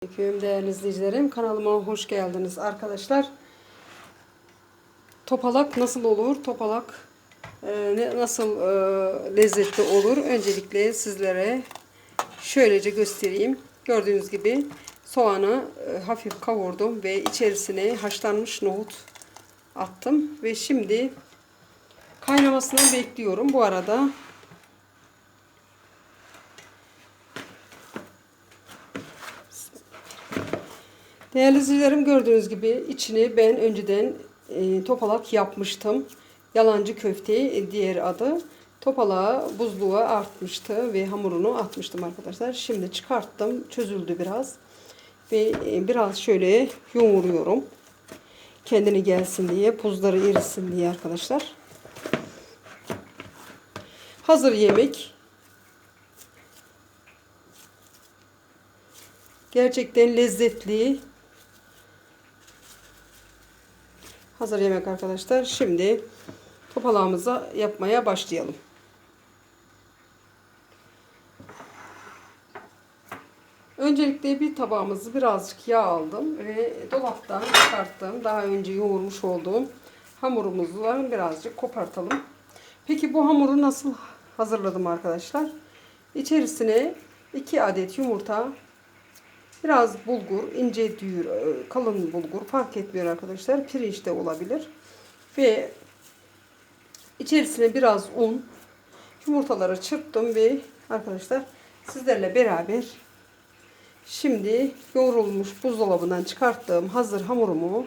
Selamünaleyküm değerli izleyicilerim. Kanalıma hoş geldiniz arkadaşlar. Topalak nasıl olur? Topalak e, nasıl e, lezzetli olur? Öncelikle sizlere şöylece göstereyim. Gördüğünüz gibi soğanı e, hafif kavurdum ve içerisine haşlanmış nohut attım. Ve şimdi kaynamasını bekliyorum. Bu arada Değerli izleyicilerim gördüğünüz gibi içini ben önceden e, topalak yapmıştım. Yalancı köfte e, diğer adı. Topalağı buzluğa artmıştı ve hamurunu atmıştım arkadaşlar. Şimdi çıkarttım. Çözüldü biraz. Ve e, biraz şöyle yoğuruyorum. Kendini gelsin diye, buzları erisin diye arkadaşlar. Hazır yemek. Gerçekten lezzetli. Hazır yemek arkadaşlar. Şimdi topalağımızı yapmaya başlayalım. Öncelikle bir tabağımızı birazcık yağ aldım ve dolaptan çıkarttım. Daha önce yoğurmuş olduğum hamurumuzu birazcık kopartalım. Peki bu hamuru nasıl hazırladım arkadaşlar? İçerisine 2 adet yumurta, Biraz bulgur, ince düğür, e, kalın bulgur fark etmiyor arkadaşlar. Pirinç de olabilir. Ve içerisine biraz un, yumurtaları çırptım ve arkadaşlar sizlerle beraber şimdi yoğrulmuş buzdolabından çıkarttığım hazır hamurumu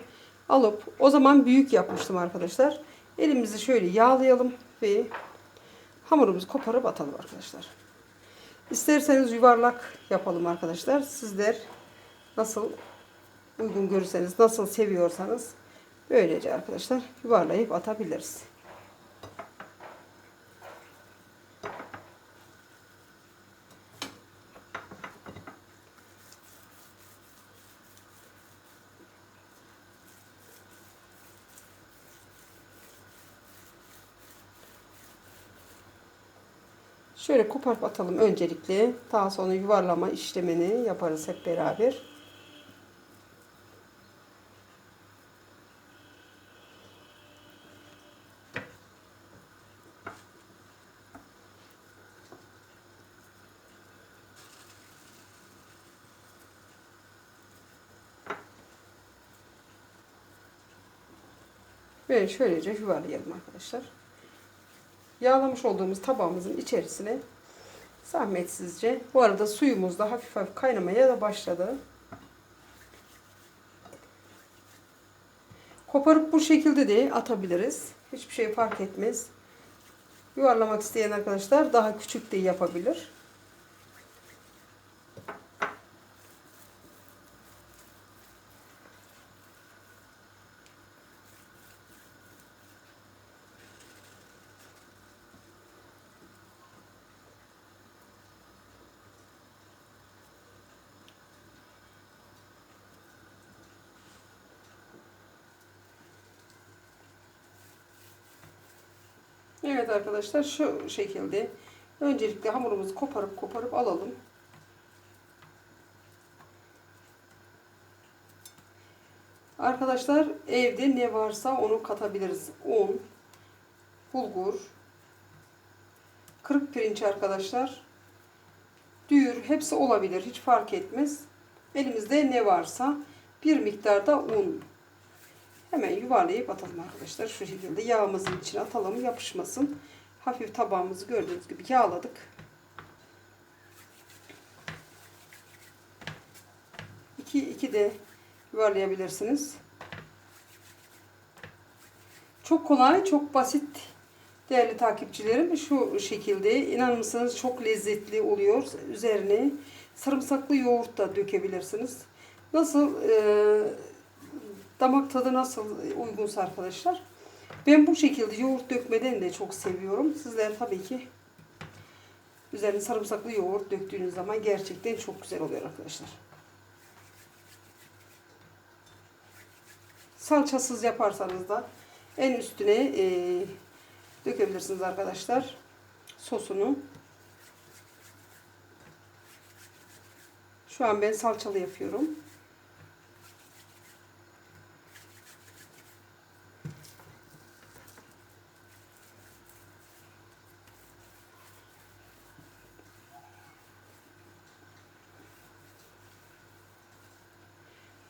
alıp o zaman büyük yapmıştım arkadaşlar. Elimizi şöyle yağlayalım ve hamurumuzu koparıp atalım arkadaşlar. İsterseniz yuvarlak yapalım arkadaşlar. Sizler nasıl uygun görürseniz, nasıl seviyorsanız böylece arkadaşlar yuvarlayıp atabiliriz. Şöyle koparıp atalım öncelikle. Daha sonra yuvarlama işlemini yaparız hep beraber. Böyle şöylece yuvarlayalım arkadaşlar yağlamış olduğumuz tabağımızın içerisine zahmetsizce bu arada suyumuz da hafif hafif kaynamaya da başladı. Koparıp bu şekilde de atabiliriz. Hiçbir şey fark etmez. Yuvarlamak isteyen arkadaşlar daha küçük de yapabilir. Evet arkadaşlar şu şekilde öncelikle hamurumuzu koparıp koparıp alalım. Arkadaşlar evde ne varsa onu katabiliriz. Un, bulgur, kırık pirinç arkadaşlar. Düğür hepsi olabilir. Hiç fark etmez. Elimizde ne varsa bir miktarda un Hemen yuvarlayıp atalım arkadaşlar. Şu şekilde yağımızın içine atalım yapışmasın. Hafif tabağımızı gördüğünüz gibi yağladık. İki, iki de yuvarlayabilirsiniz. Çok kolay, çok basit değerli takipçilerim. Şu şekilde inanır mısınız çok lezzetli oluyor. Üzerine sarımsaklı yoğurt da dökebilirsiniz. Nasıl e, damak tadı nasıl uygunsa arkadaşlar. Ben bu şekilde yoğurt dökmeden de çok seviyorum. Sizler tabii ki üzerine sarımsaklı yoğurt döktüğünüz zaman gerçekten çok güzel oluyor arkadaşlar. Salçasız yaparsanız da en üstüne e, dökebilirsiniz arkadaşlar sosunu. Şu an ben salçalı yapıyorum.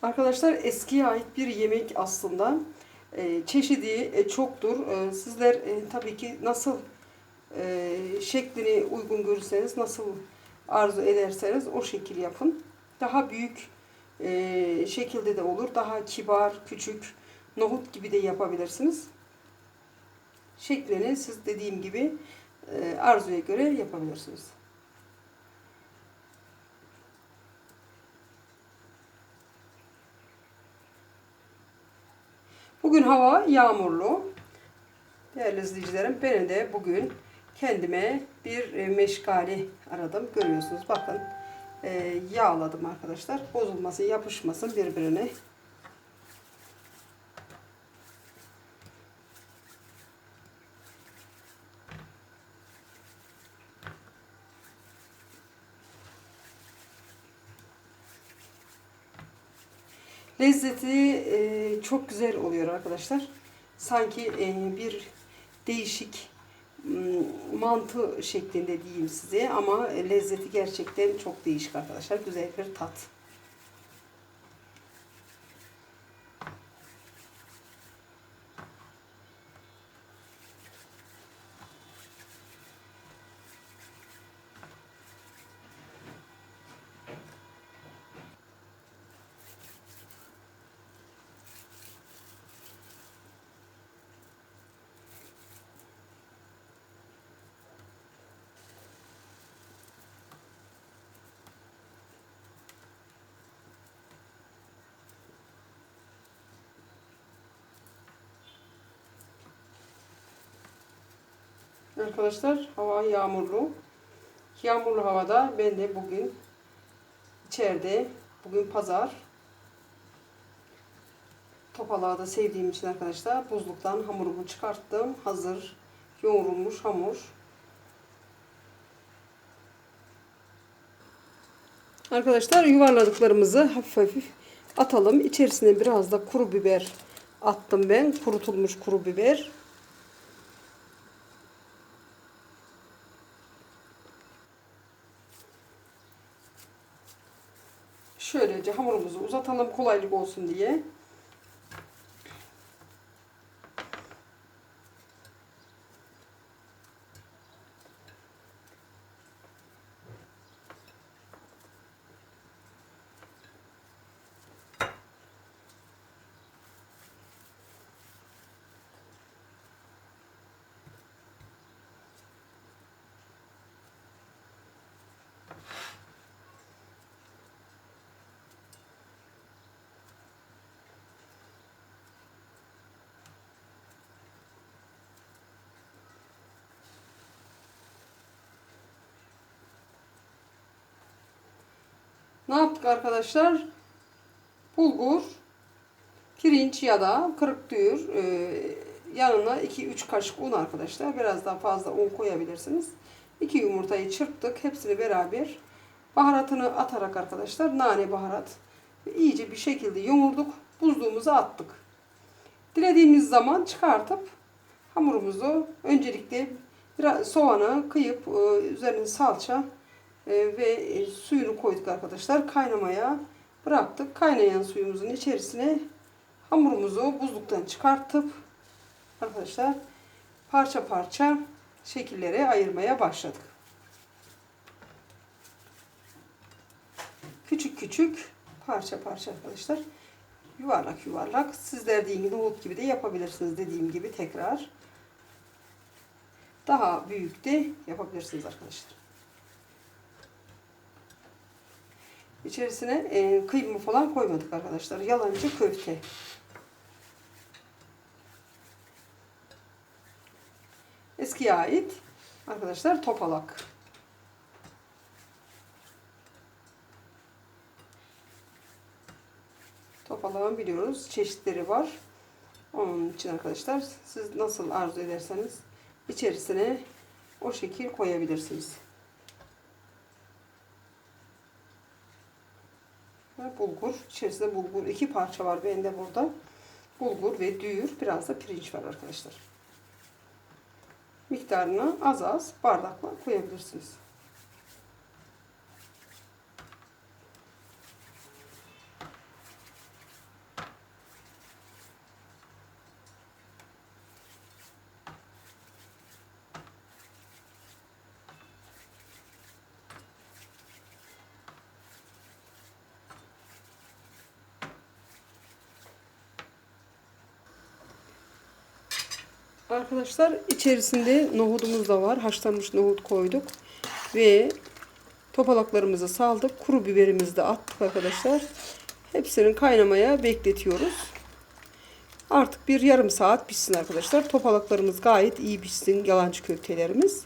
Arkadaşlar eskiye ait bir yemek aslında. Ee, çeşidi e, çoktur. Ee, sizler e, tabii ki nasıl e, şeklini uygun görürseniz, nasıl arzu ederseniz o şekil yapın. Daha büyük e, şekilde de olur. Daha kibar, küçük, nohut gibi de yapabilirsiniz. Şeklini siz dediğim gibi e, arzuya göre yapabilirsiniz. Bugün hava yağmurlu. Değerli izleyicilerim ben de bugün kendime bir e, meşgale aradım. Görüyorsunuz bakın e, yağladım arkadaşlar. Bozulmasın yapışmasın birbirine. Lezzeti e, çok güzel oluyor arkadaşlar. Sanki e, bir değişik mantı şeklinde diyeyim size ama lezzeti gerçekten çok değişik arkadaşlar. Güzel bir tat. Arkadaşlar hava yağmurlu. Yağmurlu havada ben de bugün içeride bugün pazar Topalağı da sevdiğim için arkadaşlar buzluktan hamurumu çıkarttım. Hazır yoğrulmuş hamur. Arkadaşlar yuvarladıklarımızı hafif hafif atalım. İçerisine biraz da kuru biber attım ben. Kurutulmuş kuru biber. Şöylece hamurumuzu uzatalım kolaylık olsun diye. Ne yaptık arkadaşlar? Bulgur, pirinç ya da kırık düğür e, yanına 2-3 kaşık un arkadaşlar. Biraz daha fazla un koyabilirsiniz. 2 yumurtayı çırptık. Hepsini beraber baharatını atarak arkadaşlar nane baharat iyice bir şekilde yoğurduk. Buzluğumuza attık. Dilediğimiz zaman çıkartıp hamurumuzu öncelikle biraz soğanı kıyıp e, üzerine salça ve e, suyunu koyduk arkadaşlar. Kaynamaya bıraktık. Kaynayan suyumuzun içerisine hamurumuzu buzluktan çıkartıp arkadaşlar parça parça şekillere ayırmaya başladık. Küçük küçük parça parça arkadaşlar. Yuvarlak yuvarlak. Sizler gibi nohut gibi de yapabilirsiniz dediğim gibi tekrar. Daha büyük de yapabilirsiniz arkadaşlar. İçerisine e, kıyma falan koymadık arkadaşlar. Yalancı köfte. Eskiye ait arkadaşlar topalak. Topalağın biliyoruz çeşitleri var. Onun için arkadaşlar siz nasıl arzu ederseniz içerisine o şekil koyabilirsiniz. Bulgur. İçerisinde bulgur. iki parça var bende burada. Bulgur ve düğür. Biraz da pirinç var arkadaşlar. Miktarını az az bardakla koyabilirsiniz. Arkadaşlar içerisinde nohudumuz da var. Haşlanmış nohut koyduk. Ve topalaklarımızı saldık. Kuru biberimizi de attık arkadaşlar. Hepsinin kaynamaya bekletiyoruz. Artık bir yarım saat pişsin arkadaşlar. Topalaklarımız gayet iyi pişsin. Yalancı köftelerimiz.